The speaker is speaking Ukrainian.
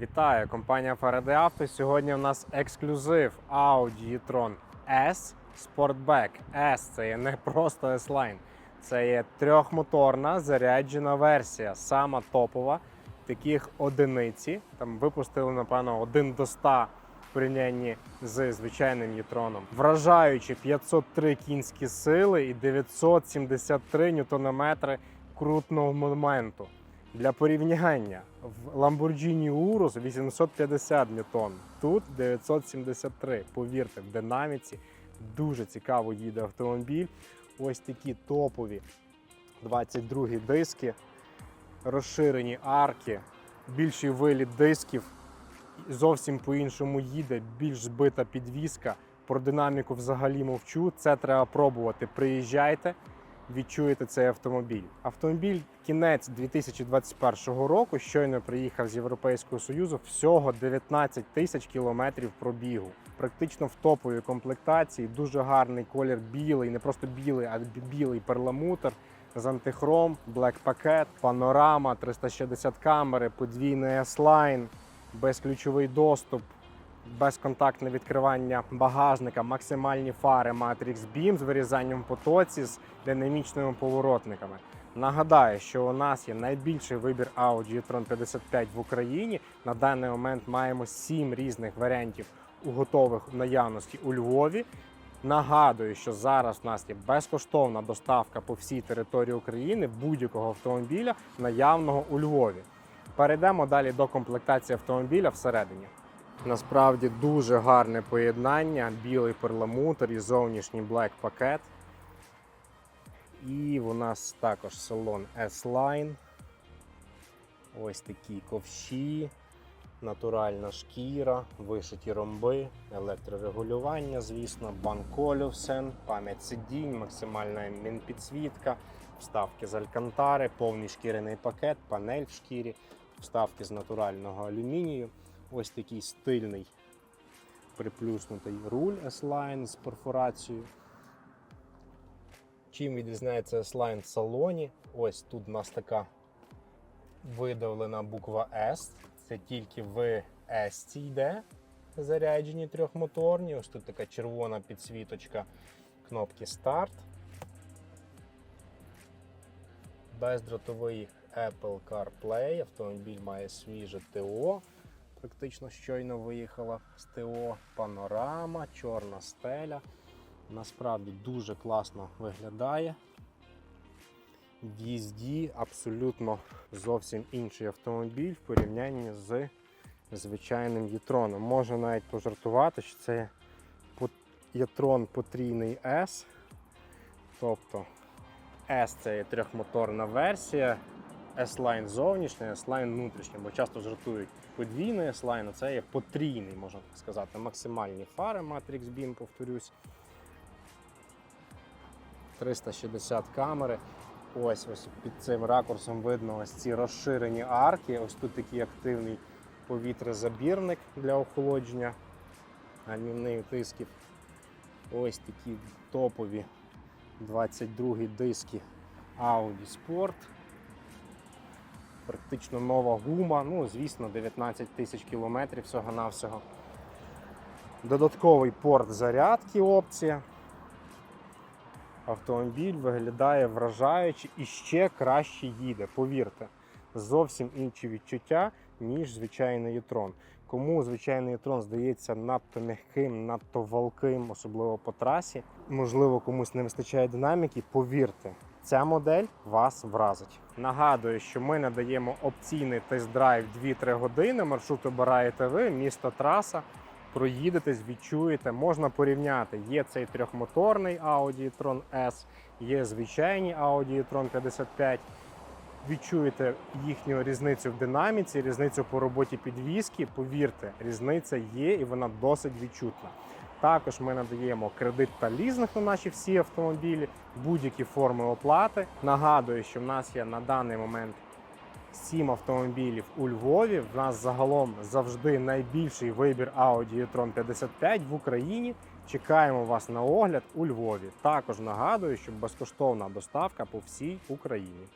Вітаю, компанія Faraday Auto. Сьогодні у нас ексклюзив Audi e-tron S Sportback. S це є не просто S-Line. Це є трьохмоторна заряджена версія, сама топова. Таких одиниці. Там випустили, напевно, 1 до 100 в порівнянні з звичайним Єтроном. Вражаючи 503 кінські сили і 973 ньютонометри крутного моменту. Для порівняння в Lamborghini Urus 850 ньютон, тут 973. Повірте, в динаміці дуже цікаво їде автомобіль. Ось такі топові 22 диски, розширені арки, більший виліт дисків. Зовсім по-іншому їде, більш збита підвіска. Про динаміку взагалі мовчу. Це треба пробувати. Приїжджайте, відчуєте цей автомобіль. Автомобіль кінець 2021 року. Щойно приїхав з Європейського Союзу. Всього 19 тисяч кілометрів пробігу. Практично в топовій комплектації. Дуже гарний колір білий, не просто білий, а білий перламутр. З антихром, блек пакет, панорама, 360 камери, подвійний S-Line, безключовий доступ, безконтактне відкривання багажника, максимальні фари Matrix Beam з вирізанням потоці з динамічними поворотниками. Нагадаю, що у нас є найбільший вибір Audi e-tron 55 в Україні. На даний момент маємо 7 різних варіантів у готових наявності у Львові. Нагадую, що зараз у нас є безкоштовна доставка по всій території України будь-якого автомобіля, наявного у Львові. Перейдемо далі до комплектації автомобіля всередині. Насправді дуже гарне поєднання, білий перламутр і зовнішній блек пакет. І у нас також салон S-Line. Ось такі ковші, натуральна шкіра, вишиті ромби, електрорегулювання, звісно, банколюсен, пам'ять сидінь, максимальна мінпідсвітка, вставки з алькантари, повний шкіряний пакет, панель в шкірі, вставки з натурального алюмінію. Ось такий стильний приплюснутий руль S-Line з перфорацією. Чим відрізняється S-Line в салоні? Ось тут у нас така видавлена буква S. Це тільки в S йде заряджені трьохмоторні. Ось тут така червона підсвіточка кнопки старт. Бездротовий Apple CarPlay. Автомобіль має свіже ТО. Практично щойно виїхала з ТО. Панорама, чорна стеля. Насправді дуже класно виглядає. В їзді абсолютно зовсім інший автомобіль в порівнянні з звичайним Єтроном. Можна навіть пожартувати, що це Єтрон потрійний S. Тобто S це є трьохмоторна версія, S-Line зовнішня, S-Line внутрішня, бо часто жартують подвійний S-Line, а це є потрійний, можна так сказати, максимальні фари Matrix Beam, повторюсь. 360 камери. Ось ось під цим ракурсом видно ось ці розширені арки. Ось тут такий активний повітрозабірник для охолодження гальмівних дисків. Ось такі топові 22 диски Audi Sport. Практично нова гума, ну, звісно, 19 тисяч кілометрів всього-навсього. Додатковий порт зарядки опція. Автомобіль виглядає вражаюче і ще краще їде, повірте. Зовсім інші відчуття, ніж звичайний Єтрон. Кому звичайний Єтрон здається надто м'яким, надто валким, особливо по трасі, можливо, комусь не вистачає динаміки, повірте, ця модель вас вразить. Нагадую, що ми надаємо опційний тест-драйв 2-3 години. Маршрут обираєте ви, місто траса проїдетесь, відчуєте, можна порівняти. Є цей трьохмоторний Audi e-tron S, є звичайні Audi e-tron 55. Відчуєте їхню різницю в динаміці, різницю по роботі підвіски. Повірте, різниця є і вона досить відчутна. Також ми надаємо кредит та лізинг на наші всі автомобілі, будь-які форми оплати. Нагадую, що в нас є на даний момент 7 автомобілів у Львові. В нас загалом завжди найбільший вибір Audi e-tron 55 в Україні. Чекаємо вас на огляд у Львові. Також нагадую, що безкоштовна доставка по всій Україні.